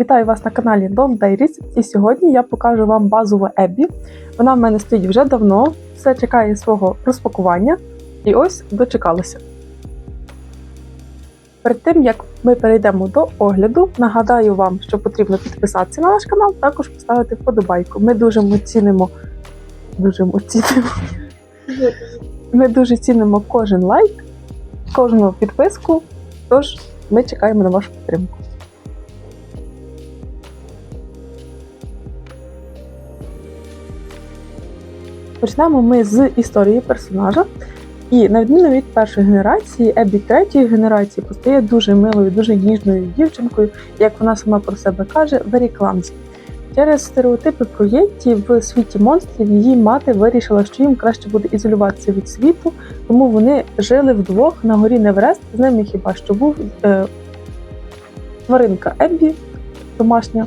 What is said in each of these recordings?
Вітаю вас на каналі Don Dairies і сьогодні я покажу вам базову Еббі. Вона в мене стоїть вже давно, все чекає свого розпакування і ось дочекалося. Перед тим як ми перейдемо до огляду, нагадаю вам, що потрібно підписатися на наш канал, також поставити вподобайку. Ми дуже цінимо, дуже цінимо, ми дуже цінимо кожен лайк, кожну підписку. Тож ми чекаємо на вашу підтримку. Почнемо ми з історії персонажа. І на відміну від першої генерації, Еббі третьої генерації постає дуже милою, дуже ніжною дівчинкою, як вона сама про себе каже, very clumsy. Через стереотипи про Єтті в світі монстрів її мати вирішила, що їм краще буде ізолюватися від світу, тому вони жили вдвох на горі Неверест. З ними хіба що був е, тваринка Еббі, домашня,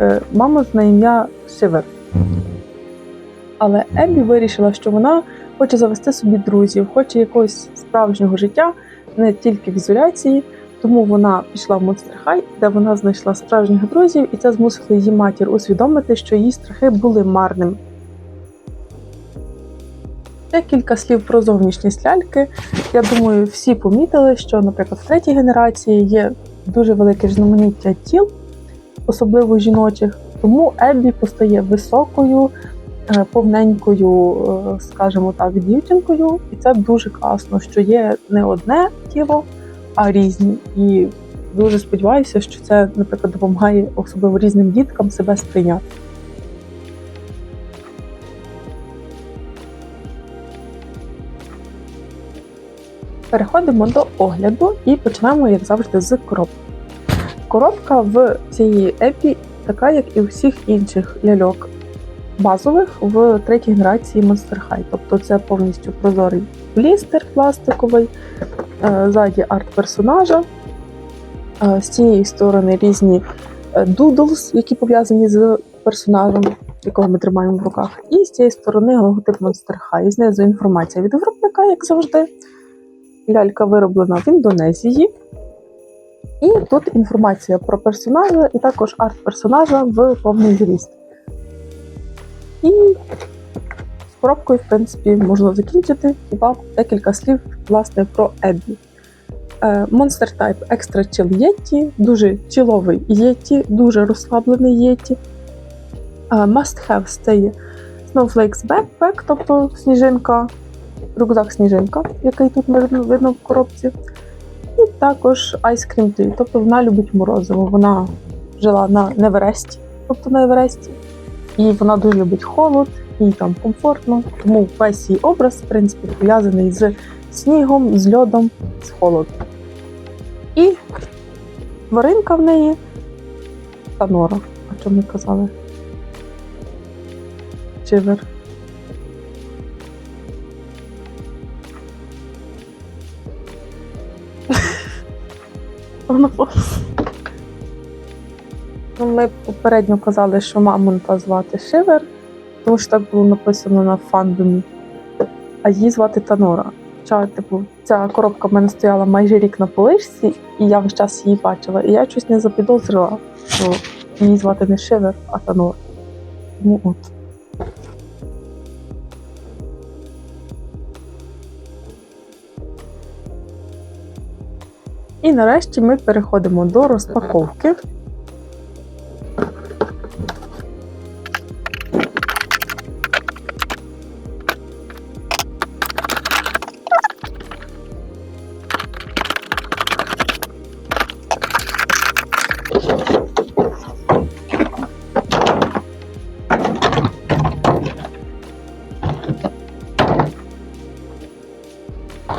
е, мама на ім'я Шивер. Але Еббі вирішила, що вона хоче завести собі друзів, хоче якогось справжнього життя, не тільки в ізоляції. Тому вона пішла в Монстр Хай, де вона знайшла справжніх друзів, і це змусило її матір усвідомити, що її страхи були марними. Ще кілька слів про зовнішність ляльки. Я думаю, всі помітили, що, наприклад, в третій генерації є дуже велике різноманіття тіл, особливо жіночих, тому Еббі постає високою, повненькою, е, скажімо так, дівчинкою, і це дуже класно, що є не одне тіло, а різні. І дуже сподіваюся, що це, наприклад, допомагає особливо різним діткам себе сприйняти. Переходимо до огляду і почнемо, як завжди, з коробки. Коробка в цієї епі така, як і у всіх інших ляльок базових в третій генерації Monster High. Тобто це повністю прозорий блістер пластиковий, е, ззаді арт персонажа. Е, З цієї сторони різні дудлс, які пов'язані з персонажем, якого ми тримаємо в руках. І з цієї сторони логотип Monster High. Знизу інформація від виробника, як завжди. Лялька вироблена в Індонезії. І тут інформація про персонажа, і також арт персонажа в повний зріст. І з коробкою, в принципі, можна закінчити. Хіба декілька слів власне про Еббі. Е, Monster Type Extra Chill Yeti, дуже чіловий Yeti, дуже розслаблений Yeti. Е, Must have це є Snowflakes Backpack, тобто сніжинка, рюкзак сніжинка, який тут видно, в коробці. І також Ice Cream Tree, тобто вона любить морозиво. Вона жила на Невересті, тобто на Евересті. І вона дуже любить холод, їй там комфортно. Тому весь її образ, в принципі, пов'язаний з снігом, з льодом, з холодом. І тваринка в неї Танора. А що ми казали? Чивер. Вона пос- Ну, Ми попередньо казали, що мамонта звати Шивер, тому що так було написано на фандомі. А її звати Танора. Хоча, типу, ця коробка в мене стояла майже рік на полишці, і я весь час її бачила. І я щось не запідозрила, що її звати не Шивер, а Танора. Тому от. І нарешті ми переходимо до розпаковки.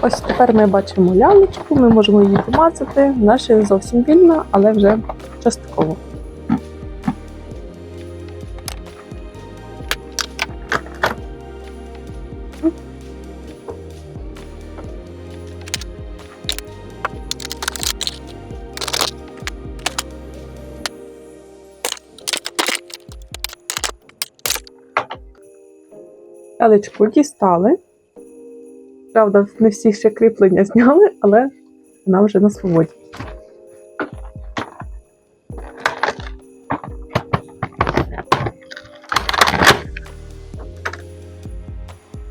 Ось тепер ми бачимо лялечку, ми можемо її помацати. Ще зовсім вільна, але вже частково. Лялечку дістали. Правда, не всі ще кріплення зняли, але вона вже на свободі.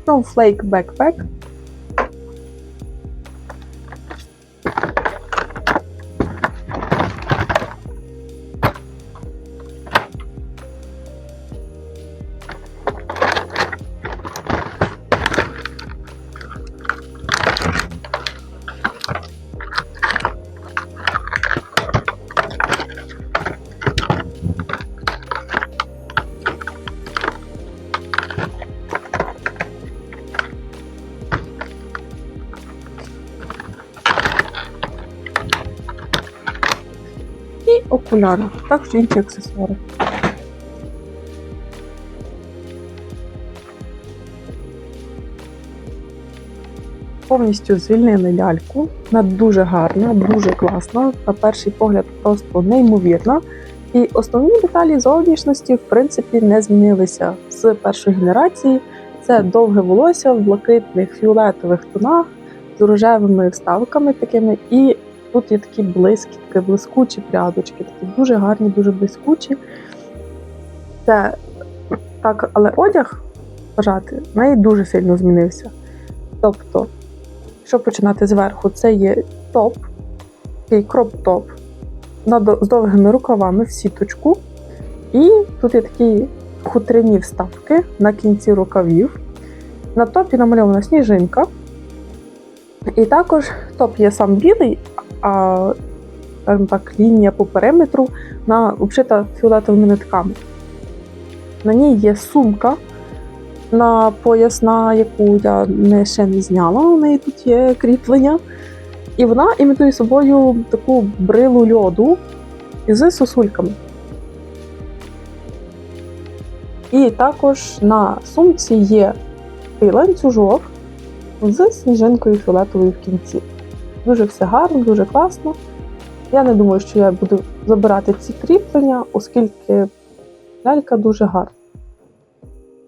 Ну, Snowflake Backpack окуляри, також інші аксесуари. Повністю звільнили ляльку. Вона дуже гарна, дуже класна. На перший погляд просто неймовірна. І основні деталі зовнішності, в принципі, не змінилися з першої генерації. Це довге волосся в блакитних фіолетових тонах з рожевими вставками такими, і Тут є такі блискітки, блискучі прядочки, такі дуже гарні, дуже блискучі. Це так, але одяг вважати, в неї дуже сильно змінився. Тобто, якщо починати зверху, це є топ, такий кроп-топ з довгими рукавами в сіточку. І тут є такі хутряні вставки на кінці рукавів. На топі намальована сніжинка. І також топ є сам білий, а скажімо так, лінія по периметру на обшита фіолетовими нитками. На ній є сумка на пояс, на яку я не, ще не зняла. У неї тут є кріплення. І вона імітує собою таку брилу льоду із сосульками. І також на сумці є ланцюжок з сніжинкою фіолетовою в кінці. Дуже все гарно, дуже класно. Я не думаю, що я буду забирати ці кріплення, оскільки лялька дуже гарна.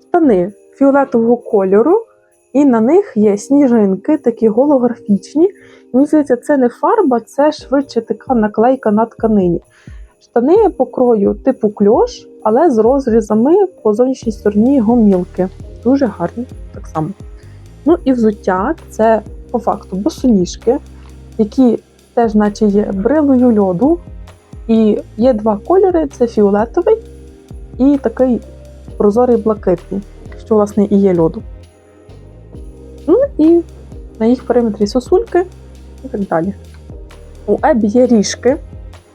Штани фіолетового кольору, і на них є сніжинки, такі голографічні. Мені здається, це не фарба, це швидше така наклейка на тканині. Штани покрою типу кльош, але з розрізами по зовнішній стороні гомілки. Дуже гарні так само. Ну і взуття це по факту босоніжки які теж, наче є брилою льоду. І є два кольори: це фіолетовий і такий прозорий блакитний, що, власне, і є льоду. Ну і на їх периметрі сосульки і так далі. У Ебі є ріжки,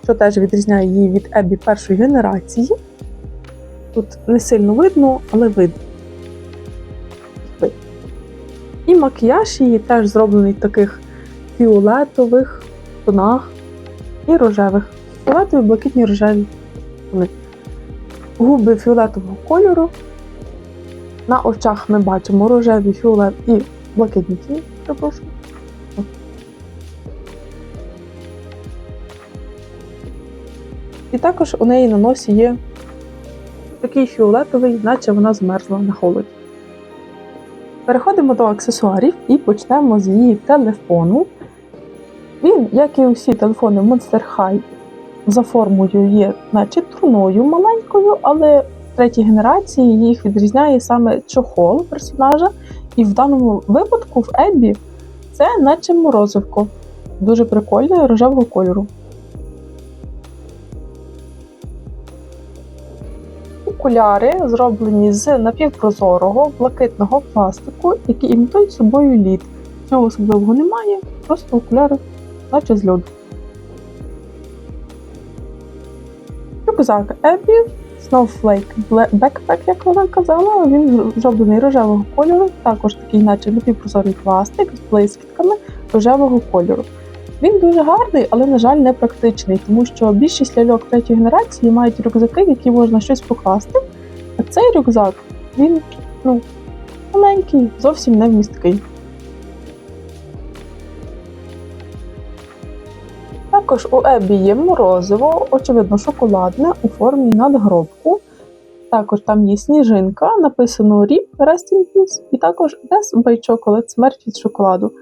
що теж відрізняє її від Ебі першої генерації. Тут не сильно видно, але видно. І макіяж її теж зроблений в таких фіолетових тонах і рожевих. Фіолетові, блакитні рожеві. Губи фіолетового кольору. На очах ми бачимо рожеві фіолет і блакитні ті, перепрошую. І також у неї на носі є такий фіолетовий, наче вона змерзла на холоді. Переходимо до аксесуарів і почнемо з її телефону. Він, як і усі телефони Monster High, за формою є, наче труною маленькою, але в третій генерації їх відрізняє саме чохол персонажа. І в даному випадку в Ебі це наче морозивко. Дуже прикольне рожевого кольору. Окуляри зроблені з напівпрозорого блакитного пластику, які імітують собою лід. Цього особливого немає, просто окуляри наче з льоду. Рюкзак Ебі, Snowflake Backpack, як вона казала, він зроблений рожевого кольору, також такий, наче напівпрозорий пластик з блискітками рожевого кольору. Він дуже гарний, але, на жаль, не практичний, тому що більшість ляльок третьої генерації мають рюкзаки, в які можна щось покласти. А цей рюкзак, він ну, маленький, зовсім не вмісткий. Також у Ебі є морозиво, очевидно, шоколадне у формі надгробку. Також там є сніжинка, написано Rip Rest Peace, і також Death by Chocolate смерть від шоколаду.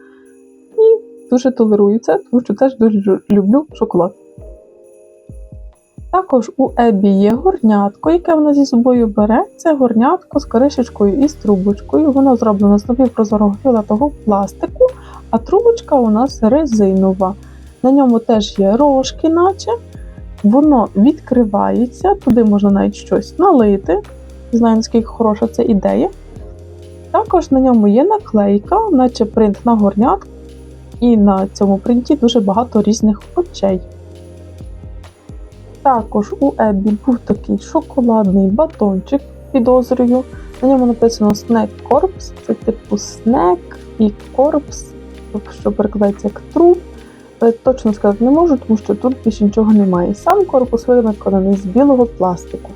І дуже толерую це, тому що теж дуже люблю шоколад. Також у Ебі є горнятко, яке вона зі собою бере. Це горнятко з кришечкою і з трубочкою. Воно зроблено з напівпрозорого фіолетового пластику, а трубочка у нас резинова. На ньому теж є рожки, наче. Воно відкривається, туди можна навіть щось налити. Не знаю, наскільки хороша це ідея. Також на ньому є наклейка, наче принт на горнятку, і на цьому принті дуже багато різних очей. Також у Еббі був такий шоколадний батончик, підозрюю. На ньому написано Snack Corps, це типу снек і корпс, що перекладається як труп. Точно сказати не можу, тому що тут більше нічого немає. Сам корпус виконаний з білого пластику.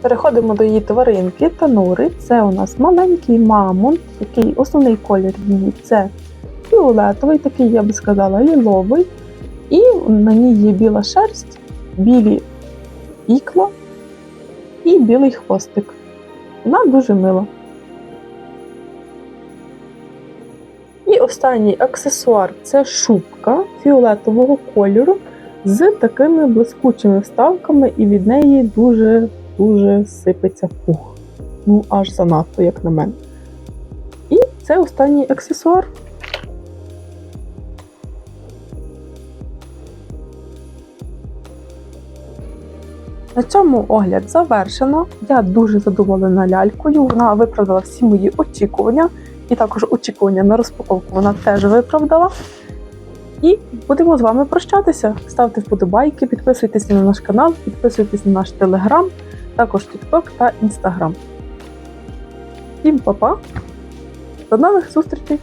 Переходимо до її тваринки Танури. Це у нас маленький мамонт, який основний колір її це фіолетовий, такий, я би сказала, ліловий. І на ній є біла шерсть, білі ікла і білий хвостик. Вона дуже мила. Останній аксесуар це шубка фіолетового кольору з такими блискучими вставками, і від неї дуже дуже сипеться пух. Ну, аж занадто, як на мене. І це останній аксесуар. На цьому огляд завершено. Я дуже задоволена лялькою. Вона виправдала всі мої очікування, і також очікування на розпаковку вона теж виправдала. І будемо з вами прощатися. Ставте вподобайки, підписуйтесь на наш канал, підписуйтесь на наш телеграм, також TikTok та Instagram. Всім па-па! До нових зустрічей!